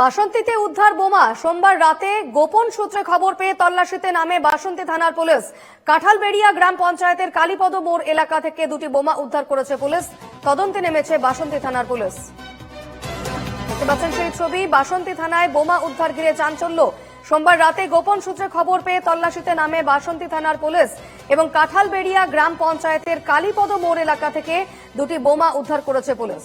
বাসন্তীতে উদ্ধার বোমা। সোমবার রাতে গোপন সূত্রে খবর পেয়ে তল্লাশিতে নামে বাসন্তী থানার পুলিশ। কাঁঠালবেড়িয়া গ্রাম পঞ্চায়েতের কালীপদ মোড় এলাকা থেকে দুটি বোমা উদ্ধার করেছে পুলিশ। তদন্তে নেমেছে বাসন্তী থানার পুলিশ। দেখতে পাচ্ছেন সেই ছবি, বাসন্তী থানায় বোমা উদ্ধার ঘিরে চাঞ্চল্য। সোমবার রাতে গোপন সূত্রে খবর পেয়ে তল্লাশিতে নামে বাসন্তী থানার পুলিশ এবং কাঁঠালবেড়িয়া গ্রাম পঞ্চায়েতের কালীপদ মোড় এলাকা থেকে দুটি বোমা উদ্ধার করেছে পুলিশ।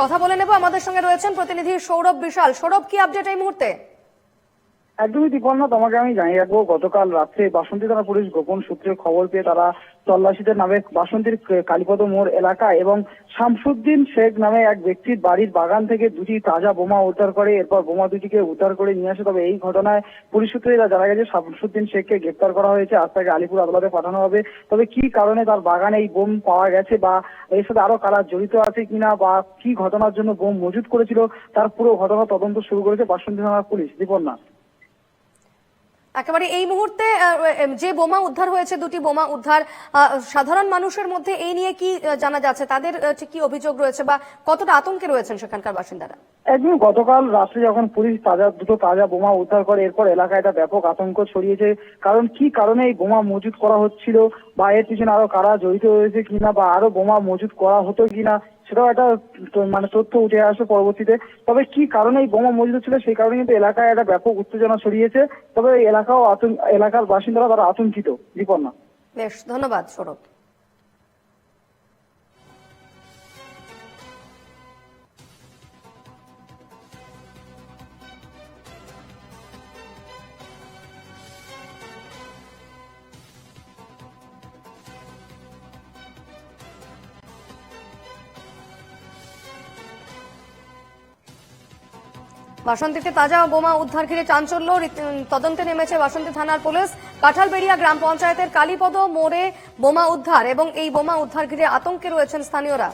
কথা বলে নেব। আমাদের সঙ্গে রয়েছেন প্রতিনিধি সৌরভ বিশাল। সৌরভ কি আপডেট এই মুহূর্তে? একদমই দীপন্ন তোমাকে আমি জানিয়ে রাখব, গতকাল রাত্রে বাসন্তী থানা পুলিশ গোপন সূত্রে খবর পেয়ে তারা তল্লাশিদের নামে বাসন্তীর কালীপদ মোড় এলাকা এবং শামসুদ্দিন শেখ নামে এক ব্যক্তির বাড়ির বাগান থেকে দুটি তাজা বোমা উদ্ধার করে, এরপর বোমা দুটিকে উদ্ধার করে নিয়ে আসে। তবে এই ঘটনায় পুলিশ সূত্রে জানা গেছে, শামসুদ্দিন শেখকে গ্রেপ্তার করা হয়েছে। আজ তাকে আলিপুর আদালতে পাঠানো হবে। তবে কি কারণে তার বাগানে এই বোম পাওয়া গেছে বা এর সাথে আরও কারা জড়িত আছে কিনা বা কি ঘটনার জন্য বোম মজুত করেছিল, তার পুরো ঘটনা তদন্ত শুরু করেছে বাসন্তী থানার পুলিশ। দীপন্না। একেবারে এই মুহূর্তে যে বোমা উদ্ধার হয়েছে, দুটি বোমা উদ্ধার সাধারণ মানুষের মধ্যে এই নিয়ে কি জানা যাচ্ছে? তাদের ঠিক কি অভিযোগ রয়েছে বা কতটা আতঙ্কে রয়েছেন সেখানকার বাসিন্দারা? একদিন গতকাল রাত্রে যখন পুলিশ তাজা, দুটো তাজা বোমা উদ্ধার করে, এরপর এলাকায় একটা ব্যাপক আতঙ্ক ছড়িয়েছে। কারণ কি কারণে এই বোমা মজুত করা হচ্ছিল? বা এর পিছনে আরও কারা জড়িত রয়েছে কিনা? বা আরও বোমা মজুত করা হতো কিনা? সেটাও একটা মানে তথ্য উঠে আসে পরবর্তীতে। তবে কি কারণে এই বোমা মজুদ ছিল সেই কারণে কিন্তু এলাকায় একটা ব্যাপক উত্তেজনা ছড়িয়েছে। তবে এলাকাও এলাকার বাসিন্দারা তারা আতঙ্কিত দীপন্না বেশ, ধন্যবাদ, সৌরভ। বাসন্তীতে তাজা বোমা উদ্ধার ঘিরে চাঞ্চল্য তদন্তে নেমেছে বাসন্তী থানার পুলিশ। কাঁঠালবেড়িয়া গ্রাম পঞ্চায়েতের কালীপদ মোড়ে বোমা উদ্ধার এবং এই বোমা উদ্ধার ঘিরে আতঙ্কে রয়েছেন স্থানীয়রা।